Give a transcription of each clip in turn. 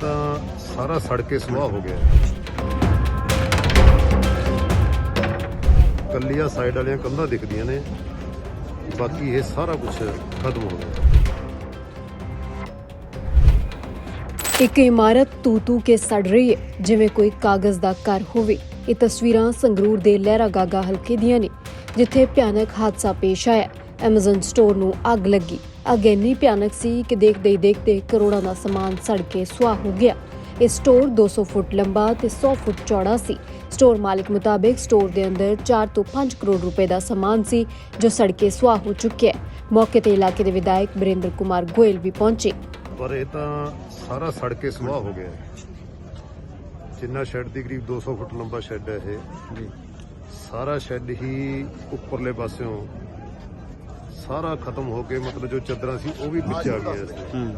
ਤਾਂ ਸਾਰਾ ਸੜ ਕੇ ਸੁਆਹ ਹੋ ਗਿਆ। ਕੱਲੀਆਂ ਸਾਈਡ ਵਾਲੀਆਂ ਕੰਧਾਂ ਦਿਖਦੀਆਂ ਨੇ। ਬਾਕੀ ਇਹ ਸਾਰਾ ਕੁਝ ਖਤਮ ਹੋ ਗਿਆ। ਇੱਕ ਇਮਾਰਤ ਤੂ ਤੂ ਕੇ ਸੜ ਰਹੀ ਹੈ ਜਿਵੇਂ ਕੋਈ ਕਾਗਜ਼ ਦਾ ਘਰ ਹੋਵੇ। ਇਹ ਤਸਵੀਰਾਂ ਸੰਗਰੂਰ ਦੇ ਲਹਿਰਾ ਗਾਗਾ ਹਲਕੇ ਦੀਆਂ ਨੇ, ਜਿੱਥੇ ਭਿਆਨਕ ਹਾਦਸਾ ਪੇਸ਼ ਆਇਆ। ਐਮਾਜ਼ਨ ਸਟੋਰ ਨੂੰ ਅੱਗ ਲੱਗੀ। ਅੱਗ ਇੰਨੀ ਭਿਆਨਕ ਸੀ ਕਿ ਦੇਖਦੇ ਹੀ ਦੇਖਦੇ ਕਰੋੜਾਂ ਦਾ ਸਮਾਨ ਸੜ ਕੇ ਸੁਆਹ ਹੋ ਗਿਆ। ਇਹ ਸਟੋਰ 200 ਫੁੱਟ ਲੰਬਾ ਤੇ 100 ਫੁੱਟ ਚੌੜਾ ਸੀ। ਸਟੋਰ ਮਾਲਕ ਮੁਤਾਬਕ ਸਟੋਰ ਦੇ ਅੰਦਰ 4 ਤੋਂ 5 ਕਰੋੜ ਰੁਪਏ ਦਾ ਸਮਾਨ ਸੀ ਜੋ ਸੜ ਕੇ ਸੁਆਹ ਹੋ ਚੁੱਕਿਆ ਹੈ। ਮੌਕੇ ਤੇ ਇਲਾਕੇ ਦੇ ਵਿਧਾਇਕ ਬਰਿੰਦਰ ਕੁਮਾਰ ਗੋਇਲ ਵੀ ਪਹੁੰਚੇ। ਪਰ ਇਹ ਤਾਂ ਸਾਰਾ ਸੜ ਕੇ ਸੁਆਹ ਹੋ ਗਿਆ। ਜਿੰਨਾ ਸ਼ੈੱਡ ਦੀ ਕਰੀਬ 200 ਫੁੱਟ ਲੰਬਾ ਸ਼ੈੱਡ ਹੈ ਇਹ। ਜੀ। ਸਾਰਾ ਸ਼ੈੱਡ ਹੀ ਉੱਪਰਲੇ ਪਾਸਿਓਂ ਸਾਰਾ ਖਤਮ ਹੋ ਕੇ ਮਤਲਬ ਜੋ ਚਾਦਰਾਂ ਸੀ ਉਹ ਵੀ ਵਿੱਚ ਆ ਗਈਆਂ ਸੀ। ਹੂੰ।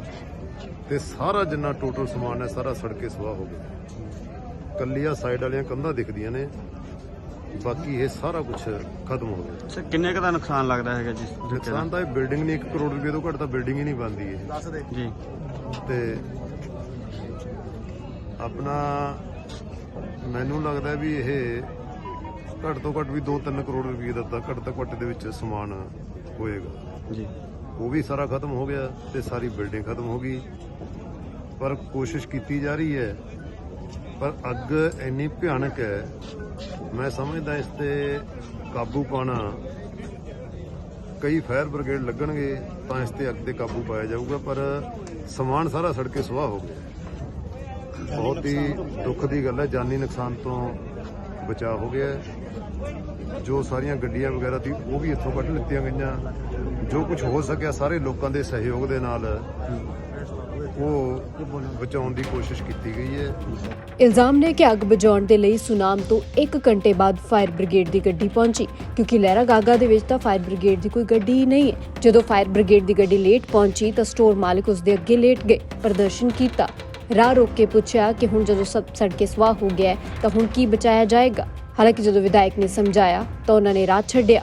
ਤੇ ਸਾਰਾ ਜਿੰਨਾ ਟੋਟਲ ਸਮਾਨ ਹੈ ਸਾਰਾ ਸੜ ਕੇ ਸੁਆਹ ਹੋ ਗਿਆ। ਕੱਲੀਆਂ ਸਾਈਡ ਵਾਲੀਆਂ ਕੰਧਾਂ ਦਿਖਦੀਆਂ ਨੇ। ਬਾਕੀ ਇਹ ਸਾਰਾ ਕੁਝ ਖਤਮ ਹੋ ਗਿਆ। ਅੱਛਾ ਕਿੰਨੇ ਕੁ ਦਾ ਨੁਕਸਾਨ ਲੱਗਦਾ ਹੈਗਾ ਜੀ? ਨੁਕਸਾਨ ਤਾਂ ਇਹ ਬਿਲਡਿੰਗ ਨਹੀਂ 1 ਕਰੋੜ ਰੁਪਏ ਤੋਂ ਘੱਟ ਤਾਂ ਬਿਲਡਿੰਗ ਹੀ ਨਹੀਂ ਬਣਦੀ ਇਹ। ਜੀ। ਤੇ ਆਪਣਾ ਮੈਨੂੰ ਲੱਗਦਾ ਵੀ ਇਹ ਘੱਟ ਤੋਂ ਘੱਟ ਵੀ 2-3 ਕਰੋੜ ਰੁਪਏ ਦਾ ਤਾਂ ਘੱਟ ਤੋਂ ਘੱਟ ਦੇ ਵਿੱਚ ਸਮਾਨ ਹੋਏਗਾ। ਜੀ। ਉਹ ਵੀ ਸਾਰਾ ਖਤਮ ਹੋ ਗਿਆ ਤੇ ਸਾਰੀ ਬਿਲਡਿੰਗ ਖਤਮ ਹੋ ਗਈ। ਪਰ ਕੋਸ਼ਿਸ਼ ਕੀਤੀ ਜਾ ਰਹੀ ਹੈ। ਪਰ ਅੱਗ ਇੰਨੀ ਭਿਆਨਕ ਹੈ ਮੈਂ ਸਮਝਦਾ ਇਸ ਤੇ ਕਾਬੂ ਪਾਣਾ ਕਈ ਫਾਇਰ ਬ੍ਰਿਗੇਡ ਲੱਗਣਗੇ ਤਾਂ ਇਸ ਤੇ ਅੱਗ ਤੇ ਕਾਬੂ ਪਾਇਆ ਜਾਊਗਾ ਪਰ ਸਮਾਨ ਸਾਰਾ ਸੜ ਕੇ ਸੁਆਹ ਹੋ ਗਿਆ। ਬਹੁਤ ਹੀ। ਦੁੱਖ ਦੀ ਗੱਲ ਹੈ। ਜਾਨੀ ਨੁਕਸਾਨ ਤੋਂ ਬਚਾਅ ਹੋ ਗਿਆ ਜੋ ਸਾਰੀਆਂ ਗੱਡੀਆਂ ਵਗੈਰਾ ਸੀ, ਉਹ ਵੀ ਇੱਥੋਂ ਕੱਢ ਲਿੱਤੀਆਂ ਗਈਆਂ। ਜੋ ਕੁਝ ਹੋ ਸਕਿਆ ਸਾਰੇ ਲੋਕਾਂ ਦੇ ਸਹਿਯੋਗ ਦੇ ਨਾਲ ਉਹ ਬਚਾਉਣ ਦੀ ਕੋਸ਼ਿਸ਼ ਕੀਤੀ ਗਈ ਹੈ। ਇਲਜ਼ਾਮ ਨੇ ਕਿ ਅੱਗ ਬੁਝਾਉਣ ਦੇ ਲਈ ਸੁਨਾਮ ਤੋਂ 1 ਘੰਟੇ ਬਾਅਦ ਫਾਇਰ ਬ੍ਰਿਗੇਡ ਦੀ ਗੱਡੀ ਪਹੁੰਚੀ। ਕਿਉਂਕਿ ਲਹਿਰਾ ਗਾਗਾ ਦੇ ਵਿੱਚ ਤਾਂ ਫਾਇਰ ਬ੍ਰਿਗੇਡ ਦੀ ਕੋਈ ਗੱਡੀ ਹੀ ਨਹੀਂ ਹੈ। ਜਦੋਂ ਫਾਇਰ ਬ੍ਰਿਗੇਡ ਦੀ ਗੱਡੀ ਲੇਟ ਪਹੁੰਚੀ ਤਾਂ ਸਟੋਰ ਮਾਲਕ ਉਸ ਦੇ ਅੱਗੇ ਲੇਟ ਗਏ, ਪ੍ਰਦਰਸ਼ਨ ਕੀਤਾ। ਰਾਹ ਰੋਕ ਕੇ ਪੁੱਛਿਆ ਕਿ ਹੁਣ ਜਦੋਂ ਸਭ ਸੜਕੇ ਸਵਾਹ ਹੋ ਗਿਆ ਹੈ, ਤਾਂ ਹੁਣ ਕੀ ਬਚਾਇਆ ਜਾਏਗਾ? ਹਾਲਾਂਕਿ ਜਦੋਂ ਵਿਧਾਇਕ ਨੇ ਸਮਝਾਇਆ ਤਾਂ ਉਹਨਾਂ ਨੇ ਰਾਹ ਛੱਡਿਆ।